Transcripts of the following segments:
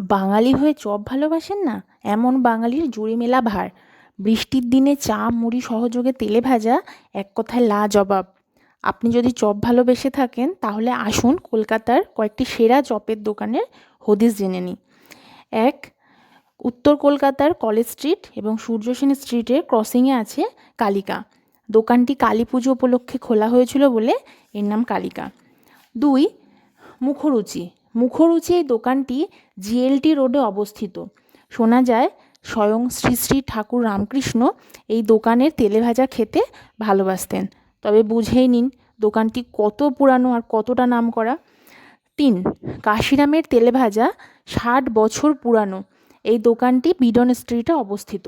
বাঙালি হয়ে চপ ভালোবাসেন না? এমন বাঙালির জুড়ি মেলা ভার। বৃষ্টির দিনে চা, মুড়ি সহযোগে তেলে ভাজা এক কথায় লা জবাব আপনি যদি চপ ভালোবেসে থাকেন, তাহলে আসুন কলকাতার কয়েকটি সেরা চপের দোকানের হদিস জেনে নিই। এক, উত্তর কলকাতার কলেজ স্ট্রিট এবং সূর্য সেন স্ট্রিটের ক্রসিংয়ে আছে কালিকা। দোকানটি কালী পুজো উপলক্ষে খোলা হয়েছিল বলে এর নাম কালিকা। দুই, মুখরুচি। মুখরুচি এই দোকানটি জিএলটি রোডে অবস্থিত। শোনা যায়, স্বয়ং শ্রী শ্রী ঠাকুর রামকৃষ্ণ এই দোকানের তেলেভাজা খেতে ভালোবাসতেন। তবে বুঝেই নিন, দোকানটি কত পুরানো আর কতটা নাম করা তিন, কাশিরামের তেলেভাজা ষাট বছর পুরানো। এই দোকানটি বিডন স্ট্রিটে অবস্থিত।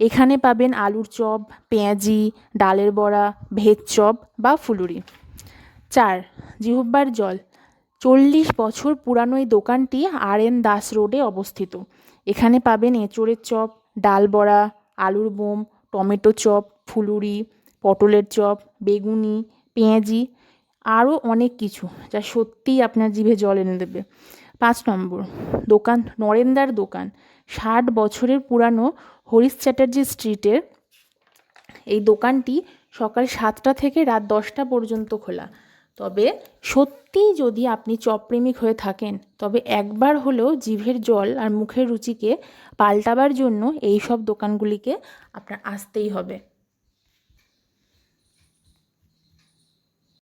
এখানে পাবেন আলুর চপ, পেঁয়াজি, ডালের বড়া, ভেজ চপ বা ফুলুরি। চার জিহুব্বার জল। চল্লিশ বছর পুরানো এই দোকানটি আর এন দাস রোডে অবস্থিত। এখানে পাবেন এঁচোড়ের চপ, ডাল বড়া, আলুর বোম, টমেটো চপ, ফুলুরি, পটলের চপ, বেগুনি, পেঁয়াজি, আরও অনেক কিছু যা সত্যিই আপনার জিভে জল এনে দেবে। পাঁচ নম্বর, দোকান, নরেন্দার দোকান। ষাট বছরের পুরানো হরিশ চ্যাটার্জি স্ট্রিটের এই দোকানটি সকাল সাতটা থেকে রাত দশটা পর্যন্ত খোলা। তবে সত্যি যদি আপনি চপপ্রেমিক হয়ে থাকেন, তবে একবার হলেও জিভের জল আর মুখের রুচিকে পাল্টাবার জন্য এই সব দোকানগুলিকে আপনার আসতেই হবে।